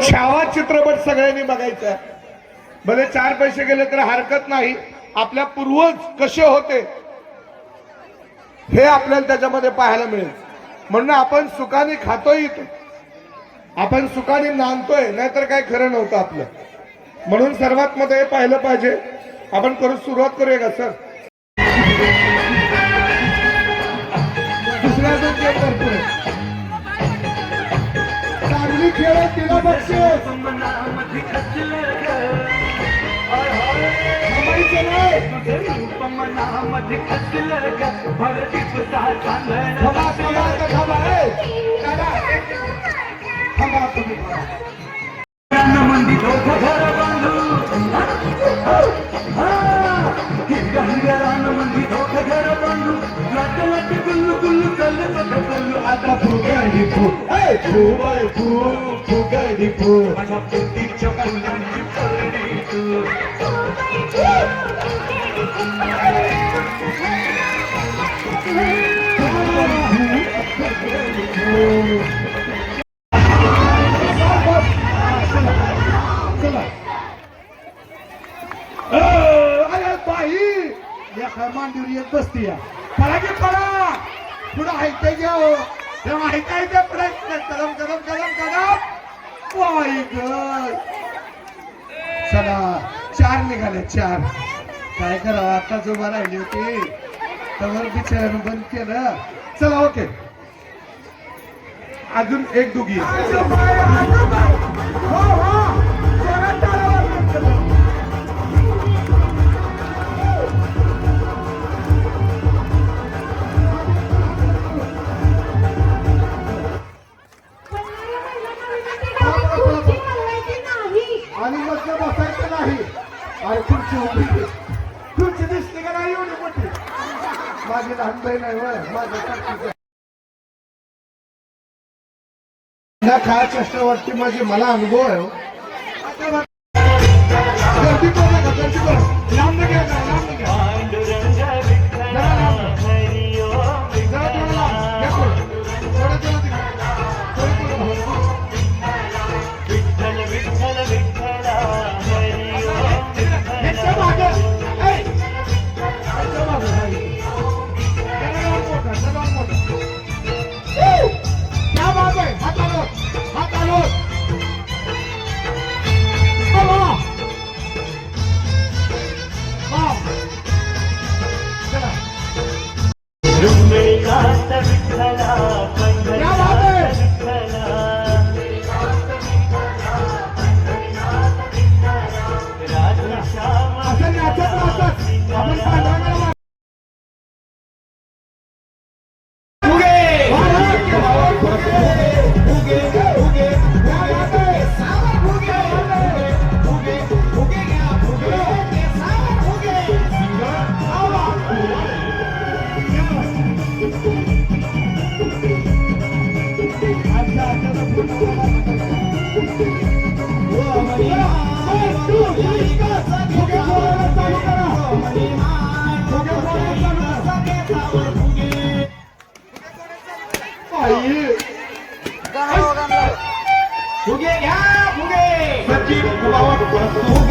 छावा चित्रपट सगळ्यांनी बघायचा भले चार पैसे गेले तर हरकत नाही. आपल्या पूर्वज कसे होते हे आपल्याला त्याच्यामध्ये पाहायला मिळेल. म्हणून आपण सुखाने खातोय इथे आपण सुखाने नांदतोय नाहीतर काय खरं नव्हतं आपलं. म्हणून सर्वात मध्ये हे पाहिलं पाहिजे. आपण करू सुरुवात करूया का सर? दुसऱ्या खेळ तिला बक्षीस. थांबायचं नाही. थांबा, थांबा, आता थांबा, ए. दादा, एक- थांबा तुम्ही थांबा. आता फुगाडी फु ए, फु बाय फु फुगाडी फु चला अ, अरे बाई या मांडीवर येत बसती या तेव्हा ऐकाय घ्या कदम कदम कदम. कदम बाई चला चार निघाले चार. काय करावं आताच उभा राहिली होती. तवर बिचाऱ्यानं बंद केलं. चला ओके. अजून एक दुगी या काय कष्टावरती माझी मला अनुभव आहे. फुगे घ्या फुगे सचिन कुमावत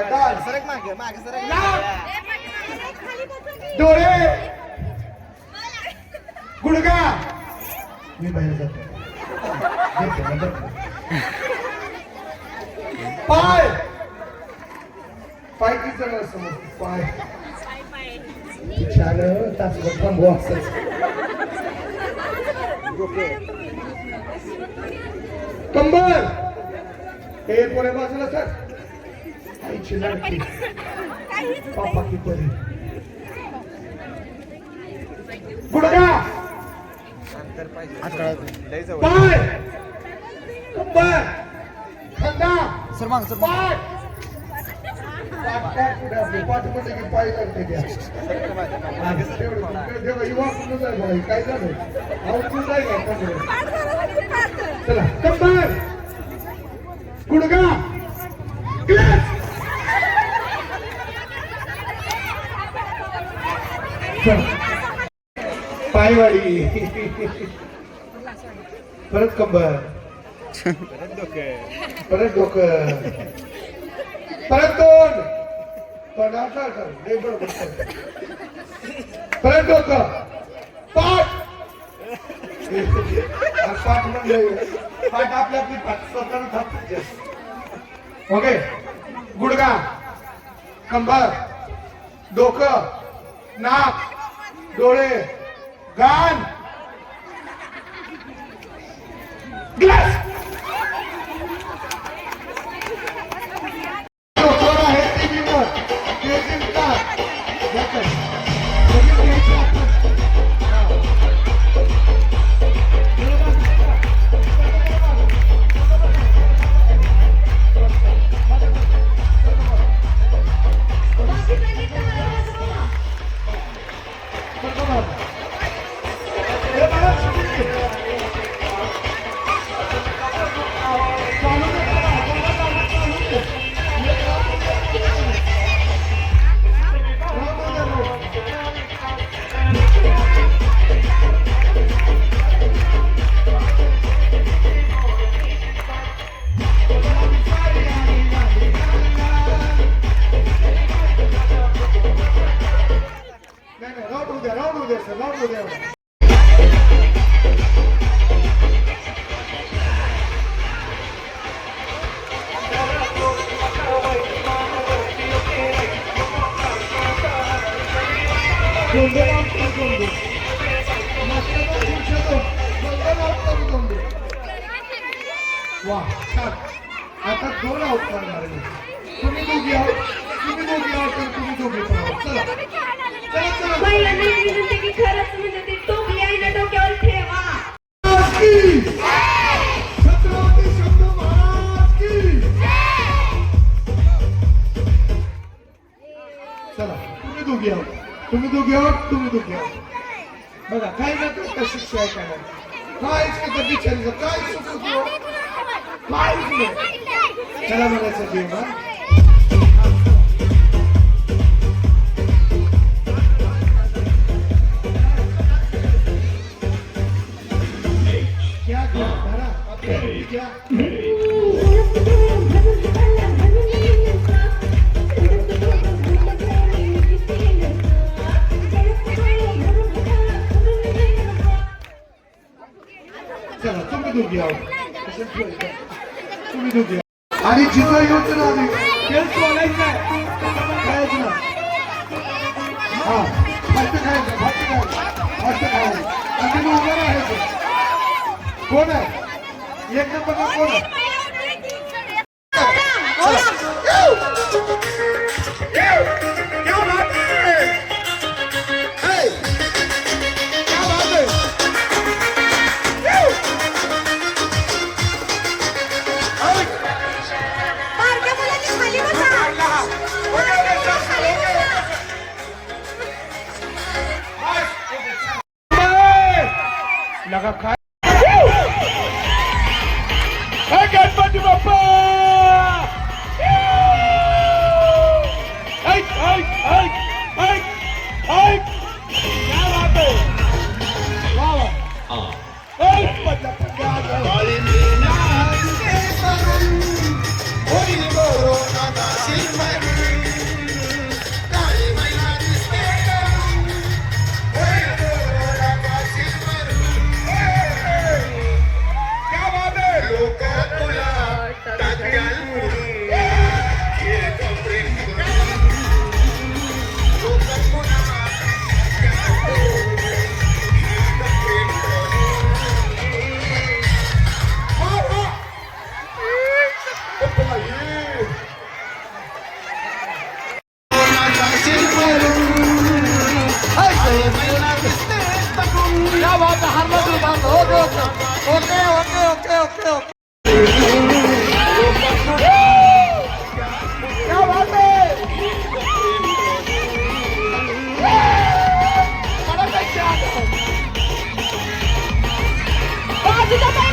नाक डोळे! गुडगा मी बाहेर जातो. पाय! पाय किती जण समोर पाय. छान तासभर थांबवा कंबर! हे कोण्या बाजूला सर? आईची लाडकी पापा की परी पाय. कंबर खांदा. सर माग सर. पाय. पाय. लागते काय झालं? चला. कंबर. गुडगा ग्लास चला. पायवाडी. परत कंबर. परत डोकं. परत कर. परत डोकं. पाठ. पाठ म्हणजे पाठ आपली आपली पाठ. ओके. गुडगा कंबर. डोकं. नाक. डोळे गान. ग्लास वा आता दोन आउट करणार तुम्ही दोघी आहोत. तुम्ही दोघी आहोत तर तुम्ही दोघी पण आहोत. चला. चला चला. विनंती की खरंच म्हणजे ती टोपली आहे ना डोक्यावर ठेवा. दोघी आहोत तुम्ही दोघी आहोत बघा काय ना काय शिक्षा आहे का नाही काहीच नाही त्या बिचारीचं काय. काहीच नाही चला म्हणायचं देव हा फास्ट खायचं फास्ट खायचं फास्ट खायचं आणि मग उभं राहायचं कोण आहे एक नंबरला कोण आहे लगा काय हे 这叫专。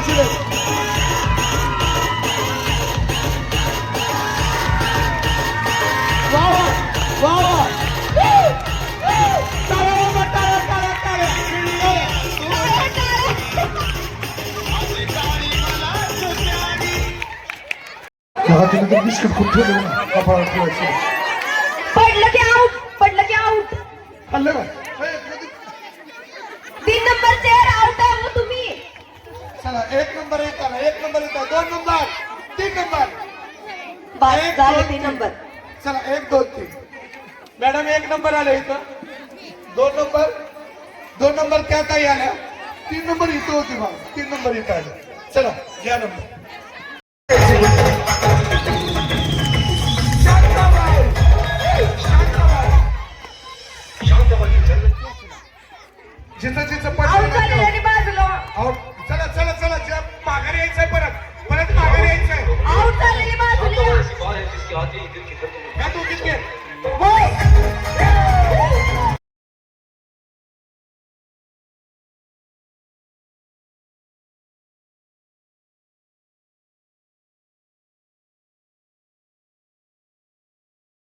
Yes, yes. ते खूप ठेवलं ना कपाळात ठेवायचं पडलं की आउट पडलं की आउट खाल्लं का तीन नंबर चेअर आउट आहे मग तुम्ही। चला एक नंबर येत आला एक नंबर येत दोन नंबर तीन नंबर। एक, झाले तीन. नंबर। चला एक दोन तीन। मॅडम एक नंबर आले इथं दोन नंबर दोन नंबर त्या ताई आल्या तीन नंबर इथं होती बा तीन नंबर इथं आले चला घ्या नंबर। जिथं जिथं आउट पडलं बाजूला. आउट. चला चला चला जे माघारी यायचंय परत. परत माघारी यायचंय. आउट झालेली बाजूला